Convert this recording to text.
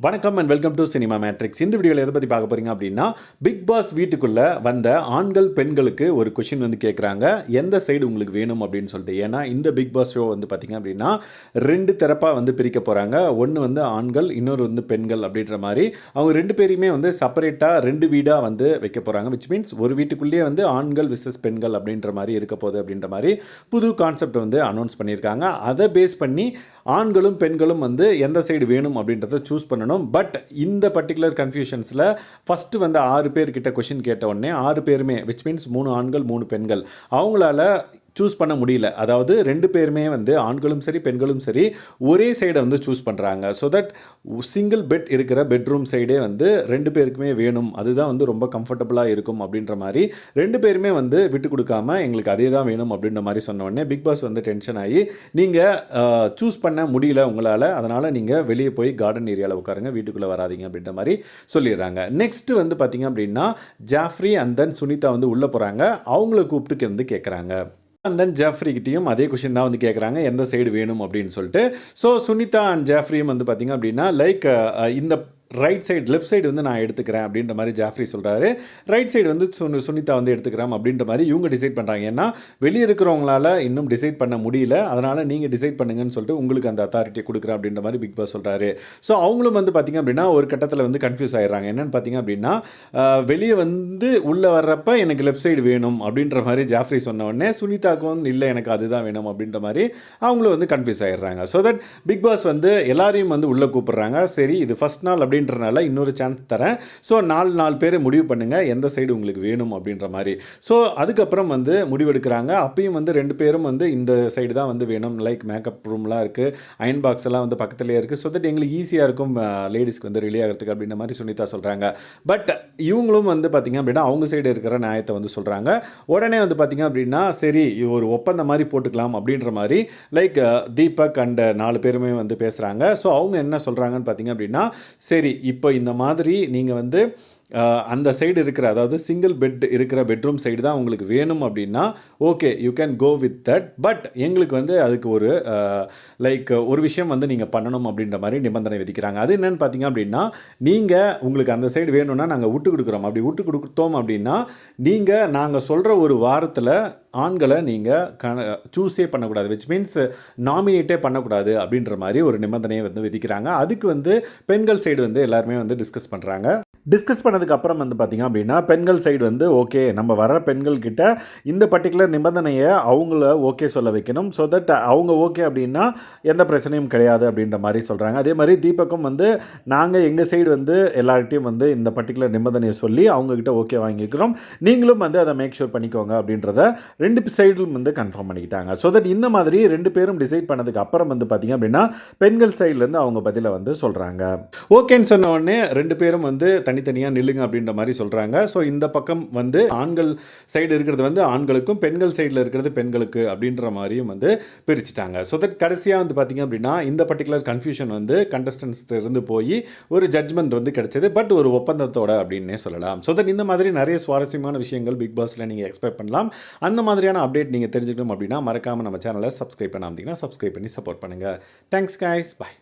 வணக்கம் and welcome to cinema matrix இந்த வீடியோவில் எதை பற்றி பார்க்க போறீங்க அப்படின்னா பிக் பாஸ் வீட்டுக்குள்ளே வந்த ஆண்கள் பெண்களுக்கு ஒரு கொஷின் வந்து கேட்குறாங்க எந்த சைடு உங்களுக்கு வேணும் அப்படின்னு சொல்லிட்டு. ஏன்னா இந்த பிக் பாஸ் ஷோ வந்து பார்த்தீங்க அப்படின்னா ரெண்டு தரப்பாக வந்து பிரிக்க போகிறாங்க ஒன்று வந்து ஆண்கள் இன்னொரு வந்து பெண்கள் அப்படின்ற மாதிரி. அவங்க ரெண்டு பேரையுமே வந்து செப்பரேட்டாக ரெண்டு வீடாக வந்து வைக்க போகிறாங்க விச் மீன்ஸ் ஒரு வீட்டுக்குள்ளேயே வந்து ஆண்கள் விசஸ் பெண்கள் அப்படின்ற மாதிரி இருக்க போகுது அப்படின்ற மாதிரி புது கான்செப்ட் வந்து அனௌன்ஸ் பண்ணியிருக்காங்க. அதை பேஸ் பண்ணி ஆண்களும் பெண்களும் வந்து எந்த சைடு வேணும் அப்படின்றத சூஸ் பண்ணணும். பட் இந்த பர்டிகுலர் கன்ஃபியூஷன்ஸில் ஃபஸ்ட்டு வந்து ஆறு பேர்கிட்ட கொஷின் கேட்ட உடனே ஆறு பேருமே விச் மீன்ஸ் மூணு ஆண்கள் மூணு பெண்கள் அவங்களால சூஸ் பண்ண முடியல. அதாவது ரெண்டு பேருமே வந்து ஆண்களும் சரி பெண்களும் சரி ஒரே சைடை வந்து சூஸ் பண்ணுறாங்க ஸோ தட் சிங்கிள் பெட் இருக்கிற பெட்ரூம் சைடே வந்து ரெண்டு பேருக்குமே வேணும். அதுதான் வந்து ரொம்ப கம்ஃபர்டபுளாக இருக்கும் அப்படின்ற மாதிரி ரெண்டு பேருமே வந்து விட்டு கொடுக்காம எங்களுக்கு அதே தான் வேணும் அப்படின்ற மாதிரி சொன்ன உடனே பிக் பாஸ் வந்து டென்ஷன் ஆகி நீங்கள் சூஸ் பண்ண முடியல உங்களால் அதனால் நீங்கள் வெளியே போய் கார்டன் ஏரியாவில் உட்காருங்க வீட்டுக்குள்ளே வராதீங்க அப்படின்ற மாதிரி சொல்லிடுறாங்க. நெக்ஸ்ட் வந்து பார்த்தீங்க அப்படின்னா ஜாஃப்ரி அண்ட் தென் சுனிதா வந்து உள்ளே போகிறாங்க அவங்கள கூப்பிட்டு வந்து கேட்குறாங்க அண்ட் தென் ஜாஃப்ரிக்கிட்டையும் அதே கொஷின் தான் வந்து கேட்குறாங்க எந்த சைடு வேணும் அப்படின்னு சொல்லிட்டு. ஸோ சுனிதா அண்ட் ஜாஃப்ரியும் வந்து பார்த்திங்க அப்படின்னா லைக் uh, இந்த ரைட் சைடு லெஃப்ட் சைடு வந்து நான் எடுத்துக்கிறேன் அப்படின்ற மாதிரி ஜாஃப்ரி சொல்கிறாரு ரைட் சைடு வந்து சுனி சுனிதா வந்து எடுத்துக்கிறோம் அப்படின்ற மாதிரி இவங்க டிசைட் பண்ணுறாங்க ஏன்னா வெளியே இருக்கிறவங்களால இன்னும் டிசைட் பண்ண முடியல. அதனால் நீங்கள் டிசைட் பண்ணுங்கன்னு சொல்லிட்டு உங்களுக்கு அந்த அத்தாரிட்டி கொடுக்குறேன் அப்படின்ற மாதிரி பிக் பாஸ் சொல்கிறாரு ஸோ அவங்களும் வந்து பார்த்திங்க அப்படின்னா ஒரு கட்டத்தில் வந்து கன்ஃபியூஸ் ஆகிடுறாங்க என்னென்னு பார்த்தீங்க அப்படின்னா வெளியே வந்து உள்ளே வர்றப்ப எனக்கு லெஃப்ட் சைடு வேணும் அப்படின்ற மாதிரி ஜாஃப்ரி சொன்ன உடனே சுனிதாக்கும் இல்லை எனக்கு அதுதான் வேணும் அப்படின்ற மாதிரி அவங்களும் வந்து கன்ஃபியூஸ் ஆகிடுறாங்க ஸோ தட் பிக் பாஸ் வந்து எல்லாரையும் வந்து உள்ளே கூப்பிட்றாங்க. சரி இது ஃபஸ்ட் நாள் அப்படின்றனால இன்னொரு சான்ஸ் தரேன். ஸோ நாலு நாலு பேர் முடிவு பண்ணுங்கள் எந்த சைடு உங்களுக்கு வேணும் அப்படின்ற மாதிரி. ஸோ அதுக்கப்புறம் வந்து முடிவெடுக்கிறாங்க. அப்பயும் வந்து ரெண்டு பேரும் வந்து இந்த சைடு தான் வந்து வேணும். லைக் மேக்கப் ரூம்லாம் இருக்குது அயன் பாக்ஸ் எல்லாம் வந்து பக்கத்துலேயே இருக்குது ஸோ தட் எங்களுக்கு ஈஸியாக இருக்கும் லேடிஸ்க்கு வந்து ரிலே ஆகிறதுக்கு அப்படின்ற மாதிரி சுனிதா சொல்கிறாங்க பட் இவங்களும் வந்து பார்த்திங்க அப்படின்னா அவங்க சைடு இருக்கிற நியாயத்தை வந்து சொல்கிறாங்க உடனே வந்து பார்த்திங்க அப்படின்னா சரி ஒரு ஒப்பந்தம் மாதிரி போட்டுக்கலாம் அப்படின்ற மாதிரி லைக் தீபக் அண்ட் நாலு பேருமே வந்து பேசுகிறாங்க ஸோ அவங்க என்ன சொல்கிறாங்கன்னு பார்த்திங்க அப்படின்னா சரி இப்போ இந்த மாதிரி நீங்கள் வந்து அந்த சைடு இருக்கிற அதாவது சிங்கிள் பெட் இருக்கிற பெட்ரூம் சைடு தான் உங்களுக்கு வேணும் அப்படின்னா okay you can go with that but எங்களுக்கு வந்து அதுக்கு ஒரு லைக் ஒரு விஷயம் வந்து நீங்கள் பண்ணணும் அப்படின்ற மாதிரி நிபந்தனை விதிக்கிறாங்க. அது என்னென்னு பார்த்தீங்க அப்படின்னா நீங்கள் உங்களுக்கு அந்த சைடு வேணும்னா நாங்கள் விட்டு கொடுக்குறோம். அப்படி விட்டு கொடுத்தோம் அப்படின்னா நீங்கள் நாங்கள் சொல்கிற ஒரு வாரத்தில் ஆண்களை நீங்கள் க சூஸே பண்ணக்கூடாது. விச் மீன்ஸ் நாமினேட்டே பண்ணக்கூடாது அப்படின்ற மாதிரி ஒரு நிபந்தனையை வந்து விதிக்கிறாங்க. அதுக்கு வந்து பெண்கள் சைடு வந்து எல்லாருமே வந்து டிஸ்கஸ் பண்ணுறாங்க டிஸ்கஸ் பண்ணதுக்கு அப்புறம் வந்து பார்த்திங்க அப்படின்னா பெண்கள் சைடு வந்து ஓகே நம்ம வர பெண்கள்கிட்ட இந்த பர்டிகுலர் நிபந்தனையை அவங்கள ஓகே சொல்ல வைக்கணும். ஸோ தட் அவங்க ஓகே அப்படின்னா எந்த பிரச்சனையும் கிடையாது அப்படின்ற மாதிரி சொல்கிறாங்க அதே மாதிரி தீபக்கும் வந்து நாங்கள் எங்கள் சைடு வந்து எல்லார்கிட்டையும் வந்து இந்த பர்டிகுலர் நிபந்தனையை சொல்லி அவங்கக்கிட்ட ஓகே வாங்கிக்கிறோம். நீங்களும் வந்து அதை மேக் ஷூர் பண்ணிக்கோங்க அப்படின்றத ரெண்டு சைடும் வந்து கன்ஃபார்ம் பண்ணிக்கிட்டாங்க. ஸோ தட் இந்த மாதிரி ரெண்டு பேரும் டிசைட் பண்ணதுக்கு அப்புறம் வந்து பார்த்திங்க அப்படின்னா பெண்கள் சைட்லேருந்து அவங்க பதிலை வந்து சொல்கிறாங்க ஓகேன்னு சொன்ன உடனே ரெண்டு பேரும் வந்து தனித்தனியாக நில்லுங்க அப்படின்ற மாதிரி சொல்கிறாங்க ஸோ இந்த பக்கம் வந்து ஆண்கள் சைடு இருக்கிறது வந்து ஆண்களுக்கும் பெண்கள் சைடில் இருக்கிறது பெண்களுக்கு அப்படின்ற மாதிரியும் வந்து பிரிச்சுட்டாங்க. ஸோ தட் கடைசியாக வந்து பார்த்திங்க அப்படின்னா இந்த பர்டிகுலர் கன்ஃபியூஷன் வந்து கண்டஸ்டன்ஸ் இருந்து போய் ஒரு ஜட்மெண்ட் வந்து கிடைச்சது. பட் ஒரு ஒப்பந்தத்தோட அப்படின்னே சொல்லலாம். ஸோ தட் இந்த மாதிரி நிறைய சுவாரஸ்யமான விஷயங்கள் பிக் பாஸில் நீங்கள் எக்ஸ்பெக்ட் பண்ணலாம். அந்த மாதிரியான அப்டேட் நீங்கள் தெரிஞ்சுக்கணும் அப்படின்னா மறக்காமல் நம்ம சேனலை சப்ஸ்கிரைப் பண்ணாமல் சப்ஸ்கிரைப் பண்ணி சப்போர்ட் பண்ணுங்கள் தேங்க்ஸ் கைஸ் பாய்